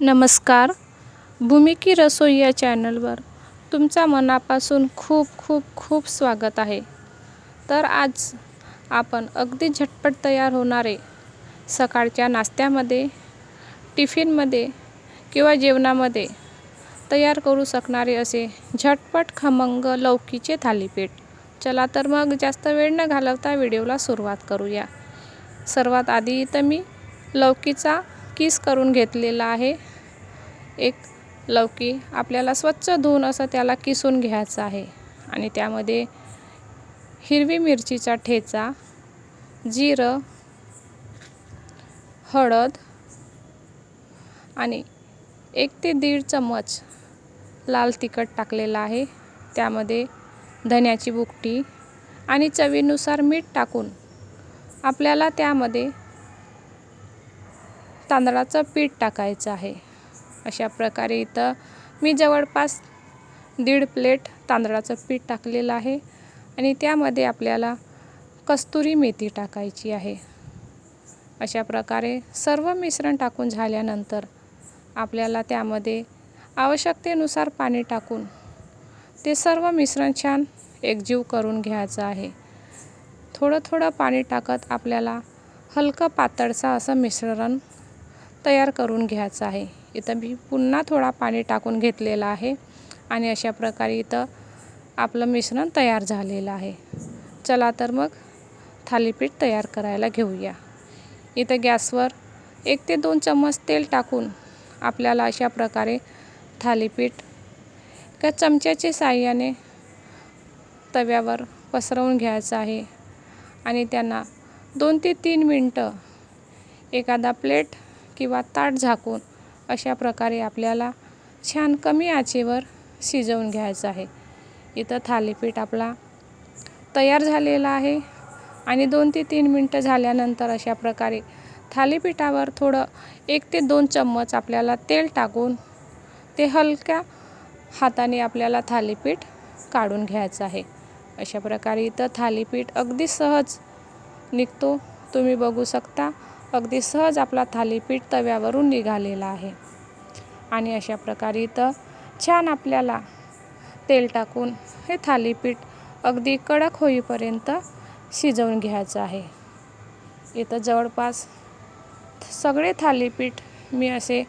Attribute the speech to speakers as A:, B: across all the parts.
A: नमस्कार. भूमिकी रसोई या चॅनलवर तुमचा मनापासून खूप खूप खूप स्वागत आहे. तर आज आपण अगदी झटपट तयार होणारे सकाळच्या नाश्त्यामध्ये टिफिनमध्ये किंवा जेवणामध्ये तयार करू शकणारे असे झटपट खमंग लौकीचे थालीपीठ. चला तर मग जास्त वेळ न घालवता व्हिडिओला सुरुवात करूया. सर्वात आधी इथं मी लौकीचा किस करून घेतलेला आहे. एक लौकी आपल्याला स्वच्छ धुवून असं त्याला किसून घ्यायचं आहे. आणि त्यामध्ये हिरवी मिरचीचा ठेचा जिरं हळद आणि एक ते दीड चम्मच लाल तिखट टाकलेलं आहे. त्यामध्ये धन्याची बुकटी आणि चवीनुसार मीठ टाकून आपल्याला त्यामध्ये तांदळाचं पीठ टाकायचं आहे. अशा प्रकारे इथं मी जवळपास दीड प्लेट तांदळाचं पीठ टाकलेलं आहे आणि त्यामध्ये आपल्याला कस्तुरी मेथी टाकायची आहे. अशा प्रकारे सर्व मिश्रण टाकून झाल्यानंतर आपल्याला त्यामध्ये आवश्यकतेनुसार पाणी टाकून ते सर्व मिश्रण छान एकजीव करून घ्यायचं आहे. थोडं थोडं पाणी टाकत आपल्याला हलकं पातळसा असं मिश्रण तयार करून घ्यायचं आहे. इथं मी पुन्हा थोडा पाणी टाकून घेतलेला आहे. आणि अशा प्रकारे इथं आपलं मिश्रण तयार झालेलं आहे. चला तर मग थालीपीठ तयार करायला घेऊया. इथं गॅसवर एक ते दोन चम्मच तेल टाकून आपल्याला अशा प्रकारे थालीपीठ का चमच्याच्या साह्याने तव्यावर पसरवून घ्यायचं आहे. आणि त्यांना दोन ते तीन मिनटं एखादा प्लेट किंवा ताट झाकून अशा प्रकारे आपल्याला छान कमी आचेवर शिजवून घ्यायचं आहे. इथं थालीपीठ आपला तयार झालेला आहे आणि दोन ते तीन मिनटं झाल्यानंतर अशा प्रकारे थालीपीठावर थोडं एक ते दोन चम्मच आपल्याला तेल टाकून ते हलक्या हाताने आपल्याला थालीपीठ काढून घ्यायचं आहे. अशा प्रकारे इथं थालीपीठ अगदी सहज निघतो. तुम्ही बघू शकता. अगदी सहज आपला थालीपीठ तव्यावरून निघालेला आहे. आणि अशा प्रकारे इथं छान आपल्याला तेल टाकून हे थालीपीठ अगदी कडक होईपर्यंत शिजवून घ्यायचं आहे. इथं जवळपास सगळे थालीपीठ मी असे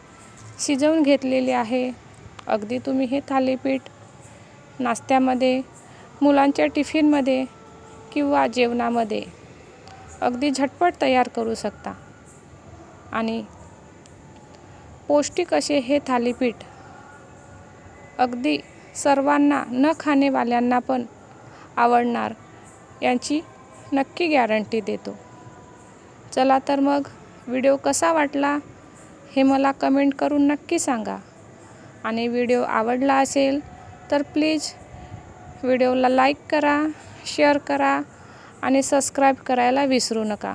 A: शिजवून घेतलेले आहे. अगदी तुम्ही हे थालीपीठ नाश्त्यामध्ये मुलांच्या टिफिनमध्ये किंवा जेवणामध्ये अगदी झटपट तयार करू शकता. आणि पौष्टिक असे हे थालीपीठ अगदी सर्वांना न खाणेवाल्यांना पण आवडणार यांची नक्की गॅरंटी देतो. चला तर मग व्हिडिओ कसा वाटला हे मला कमेंट करून नक्की सांगा. आणि व्हिडिओ आवडला असेल तर प्लीज व्हिडिओला लाईक करा शेअर करा आणि सबस्क्राईब करायला विसरू नका.